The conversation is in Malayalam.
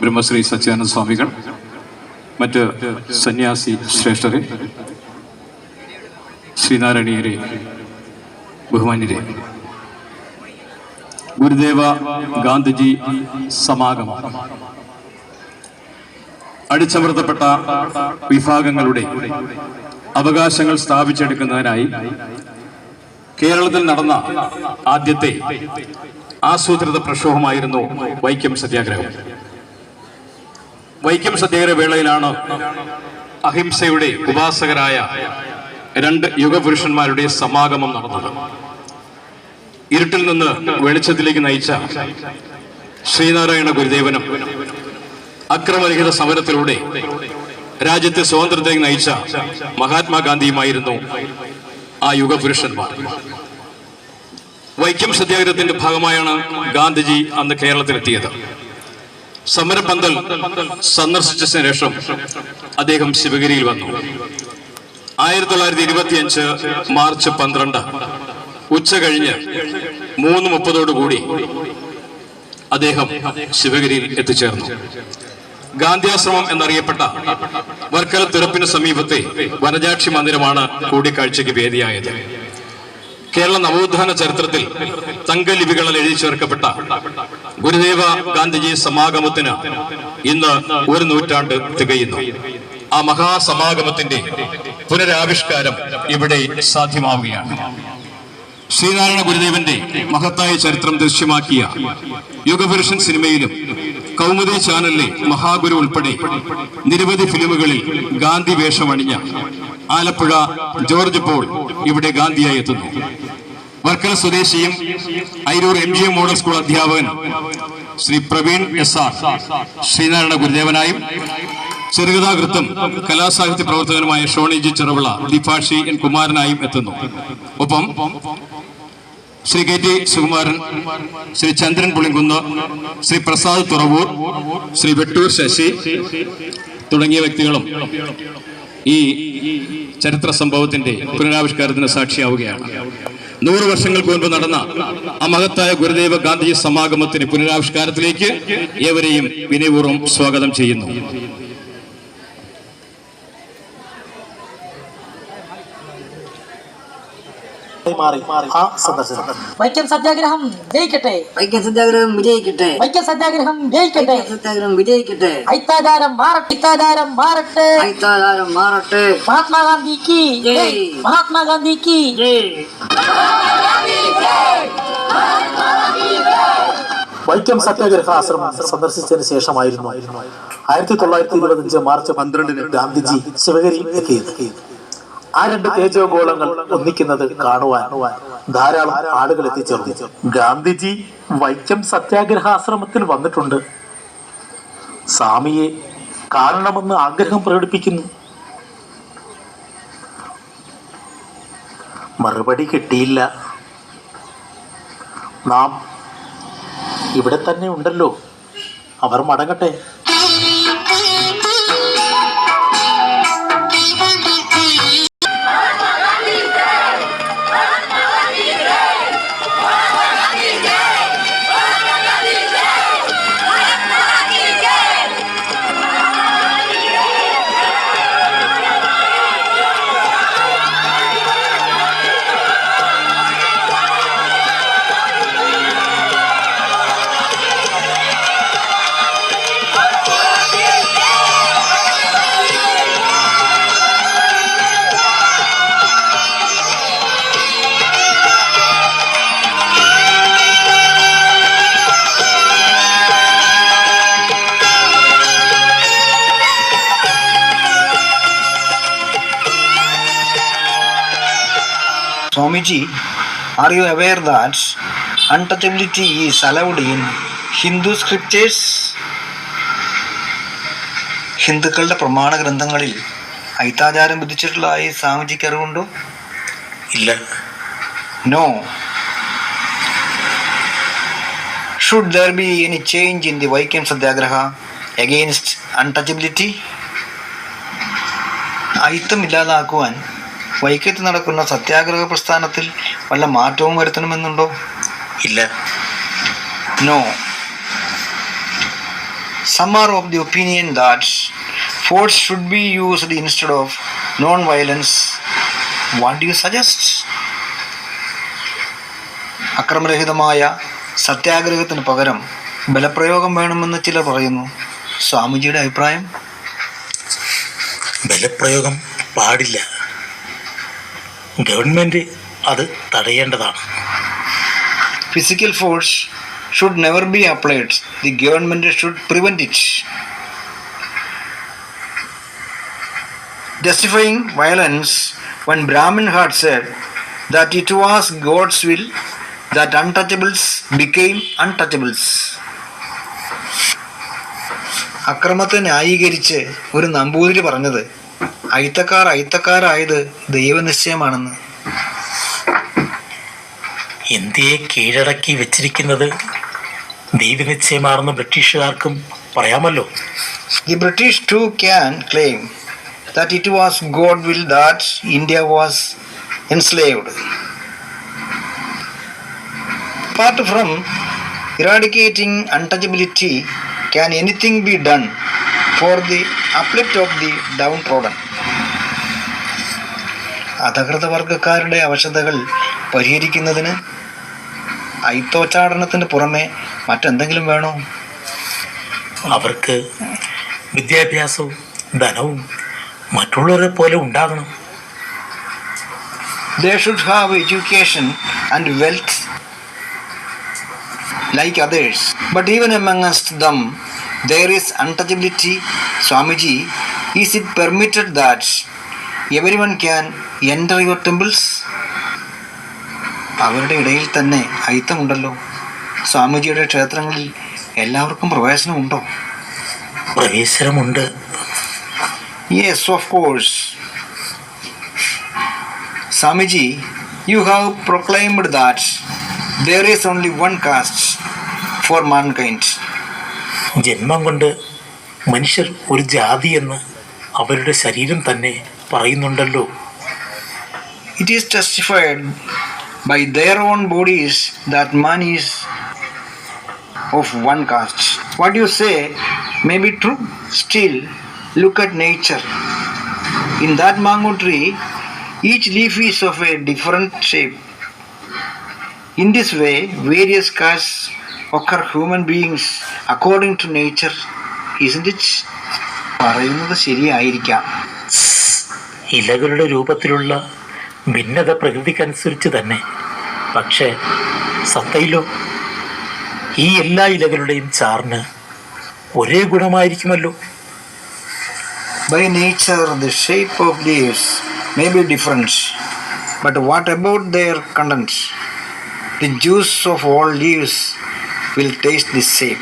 ബ്രഹ്മശ്രീ സച്ചിദാനന്ദ സ്വാമികൾ മറ്റ് സന്യാസി ശ്രേഷ്ഠരെ ശ്രീനാരായണീയരെ ബഹുമാന്യരെ. ഗുരുദേവ ഗാന്ധിജി സമാഗമം. അടിച്ചമർത്തപ്പെട്ട വിഭാഗങ്ങളുടെ അവകാശങ്ങൾ സ്ഥാപിച്ചെടുക്കുന്നതിനായി കേരളത്തിൽ നടന്ന ആദ്യത്തെ ആസൂത്രിത പ്രക്ഷോഭമായിരുന്നു വൈക്കം സത്യാഗ്രഹം. വൈക്കം സത്യാഗ്രഹ വേളയിലാണ് അഹിംസയുടെ ഉപാസകരായ രണ്ട് യുഗപുരുഷന്മാരുടെ സമാഗമം നടന്നത്. ഇരുട്ടിൽ നിന്ന് വെളിച്ചത്തിലേക്ക് നയിച്ച ശ്രീനാരായണ ഗുരുദേവനും അക്രമരഹിത സമരത്തിലൂടെ രാജ്യത്തെ സ്വാതന്ത്ര്യത്തിലേക്ക് നയിച്ച മഹാത്മാഗാന്ധിയുമായിരുന്നു ആ യുഗപുരുഷന്മാർ. വൈക്കം സത്യാഗ്രഹത്തിന്റെ ഭാഗമായാണ് ഗാന്ധിജി അന്ന് കേരളത്തിലെത്തിയത്. സമരപന്തൽ സന്ദർശിച്ച ശേഷം അദ്ദേഹം ശിവഗിരിയിൽ വന്നു. ആയിരത്തി തൊള്ളായിരത്തി ഇരുപത്തിയഞ്ച് മാർച്ച് പന്ത്രണ്ട് ഉച്ച കഴിഞ്ഞ് മൂന്ന് മുപ്പതോടുകൂടി അദ്ദേഹം ശിവഗിരിയിൽ എത്തിച്ചേർന്നു. ഗാന്ധിയാശ്രമം എന്നറിയപ്പെട്ട വർക്കല തുറപ്പിന് സമീപത്തെ വനജാക്ഷി മന്ദിരമാണ് കൂടിക്കാഴ്ചയ്ക്ക് വേദിയായത്. കേരള നവോത്ഥാന ചരിത്രത്തിൽ തങ്കലിപികളിൽ എഴുതി ചേർക്കപ്പെട്ട ഗുരുദേവ ഗാന്ധിജി സമാഗമത്തിന് ഇന്ന് ഒരു നൂറ്റാണ്ട് തികയുന്നു. ആ മഹാസമാഗമത്തിന്റെ പുനരാവിഷ്കാരം ഇവിടെ സാധ്യമാവുകയാണ്. ശ്രീനാരായണ ഗുരുദേവന്റെ മഹത്തായ ചരിത്രം ദൃശ്യമാക്കിയ യുഗപുരുഷൻ സിനിമയിലും കൗമുദി ചാനലിലെ മഹാഗുരു ഉൾപ്പെടെ നിരവധി ഫിലിമുകളിൽ ഗാന്ധി വേഷമണിഞ്ഞ ആലപ്പുഴ ജോർജ് പോൾ ഇവിടെ ഗാന്ധിയായി എത്തുന്നു. വർക്കല സ്വദേശിയും Ayiroor M G M model school അധ്യാപകൻ ശ്രീ പ്രവീൺ എസ് ആർ ശ്രീനാരായണ ഗുരുദേവനായും ചെറുകഥാകൃത്തും കലാസാഹിത്യ പ്രവർത്തകനുമായ ഷോണി ജി ചെറുവിള ദിഫാഷി എൻ കുമാരനായും എത്തുന്നു. ഒപ്പം ശ്രീ കെ ടി സുകുമാരൻ ശ്രീ ചന്ദ്രൻ പുളിങ്കുന്ന് ശ്രീ പ്രസാദ് തുറവൂർ ശ്രീ വെട്ടൂർ ശശി തുടങ്ങിയ വ്യക്തികളും ഈ ചരിത്ര സംഭവത്തിന്റെ പുനരാവിഷ്കാരത്തിന് സാക്ഷിയാവുകയാണ്. നൂറ് വർഷങ്ങൾക്ക് മുൻപ് നടന്ന ആ മഹത്തായ ഗുരുദേവ ഗാന്ധിജി സമാഗമത്തിന് പുനരാവിഷ്കാരത്തിലേക്ക് ഏവരെയും വിനയപൂർവം സ്വാഗതം ചെയ്യുന്നു. മാറി ആ സന്ദർശനം വൈക്കം സത്യാഗ്രഹം ജയിക്കട്ടെ. വൈക്കം സത്യാഗ്രഹം വിജയിക്കട്ടെ. വൈക്കം സത്യാഗ്രഹം ജയിക്കട്ടെ. സത്യാഗ്രഹം വിജയിക്കട്ടെ. ഐത്താധാരം മാറട്ടെ ഐത്താധാരം മാറട്ടെ. അയിത്താധാരം മാറട്ടെ. മഹാത്മാഗാന്ധിക്ക് ജയ്. ജയ്. മഹാത്മാഗാന്ധിക്ക് ജയ്. വൈക്കം സത്യാഗ്രഹ ആശ്രമം സന്ദർശിച്ചതിന് ശേഷമായിരുന്നു. ആയിരത്തി തൊള്ളായിരത്തി ഇരുപത്തിയഞ്ച് മാർച്ച് പന്ത്രണ്ടിന് ഗാന്ധിജി ശിവഗരി എത്തിയത് ആ രണ്ട് തേജോഗോളങ്ങൾ ഒന്നിക്കുന്നത് കാണുവാൻ ധാരാളം ആളുകൾ എത്തിച്ചേർന്നു. ഗാന്ധിജി വൈക്കം സത്യാഗ്രഹ ആശ്രമത്തിൽ വന്നിട്ടുണ്ട്. സ്വാമിയെ കാണണമെന്ന് ആഗ്രഹം പ്രകടിപ്പിക്കുന്നു. മറുപടി കിട്ടിയില്ല. നാം ഇവിടെ തന്നെ ഉണ്ടല്ലോ. അവർ മടങ്ങട്ടെ. Swamiji, are you aware that untouchability is allowed in Hindu scriptures? ഹിന്ദുക്കളുടെ പ്രമാണ ഗ്രന്ഥങ്ങളിൽ ഐത്താചാരം ഈ സ്വാമിജിക്ക് അറിവുണ്ടോ? ഇല്ല. No should there be any change in the Vaikom Satyagraha against untouchability അയിത്തം ഇല്ലാതാക്കുവാൻ വൈക്കത്ത് നടക്കുന്ന സത്യാഗ്രഹ പ്രസ്ഥാനത്തിൽ വല്ല മാറ്റവും വരുത്തണമെന്നുണ്ടോ? ഇല്ല. No Some are of the opinion that force should be used instead of non-violence. What do you suggest? അക്രമരഹിതമായ സത്യാഗ്രഹത്തിന് പകരം ബലപ്രയോഗം വേണമെന്ന് ചിലർ പറയുന്നു. സ്വാമിജിയുടെ അഭിപ്രായം? ബലപ്രയോഗം പാടില്ല. ഗവൺമെന്റ് അത് തടയേണ്ടതാണ് physical force should never be applied the government should prevent it justifying violence when Brahmin had said that it was God's will that untouchables became untouchables. അക്രമത്തെ ന്യായീകരിച്ച് ഒരു നമ്പൂതിരി പറഞ്ഞത് അയിത്തക്കാർ അയിത്തക്കാരായത് ദൈവനിശ്ചയമാണെന്ന്. ഇന്ത്യയെ കീഴടക്കി വെച്ചിരിക്കുന്നത്? ദൈവനിശ്ചയമാണെന്ന് ബ്രിട്ടീഷുകാർക്കും പറയാമല്ലോ. The British too can claim that it was God will that India was enslaved apart from eradicating untouchability can anything be done for the uplift of the down product അധകൃത വർഗക്കാരുടെ അവശതകൾ പരിഹരിക്കുന്നതിന് അയിത്തോച്ചാടനത്തിന് പുറമെ മറ്റെന്തെങ്കിലും വേണോ? അവർക്ക് വിദ്യാഭ്യാസവും ധനവും മറ്റുള്ളവരെ പോലെ ഉണ്ടാകണം. They education and wealth like others but even amongst them there is untouchability Swamiji is it permitted that everyone can enter your temples അവരുടെ ഇടയിൽ തന്നെ അയിത്തമുണ്ടല്ലോ. സ്വാമിജിയുടെ ക്ഷേത്രങ്ങളിൽ എല്ലാവർക്കും പ്രവേശനമുണ്ടോ? പ്രവേശനമുണ്ട്. Yes of course Swamiji you have proclaimed that there is only one caste for mankind ജന്മം കൊണ്ട് മനുഷ്യർ ഒരു ജാതി എന്ന് അവരുടെ ശരീരം തന്നെ പറയുന്നുണ്ടല്ലോ. It is testified by their own bodies that man is of one caste. What you say may be true. Still, look at nature. In that mango tree, each leaf is of a different shape. In this way, various castes occur human beings according to nature, isn't it? പറയുന്നത് ശരിയായിരിക്കാം ഇലകളുടെ രൂപത്തിലുള്ള ഭിന്നത പ്രകൃതിക്കനുസരിച്ച് തന്നെ പക്ഷേ സത്തയിലോ ഈ എല്ലാ ഇലകളുടെയും ചാറിന് ഒരേ ഗുണമായിരിക്കുമല്ലോ By nature, the shape of leaves may be different, but what about their contents? The juice of all leaves will taste the same.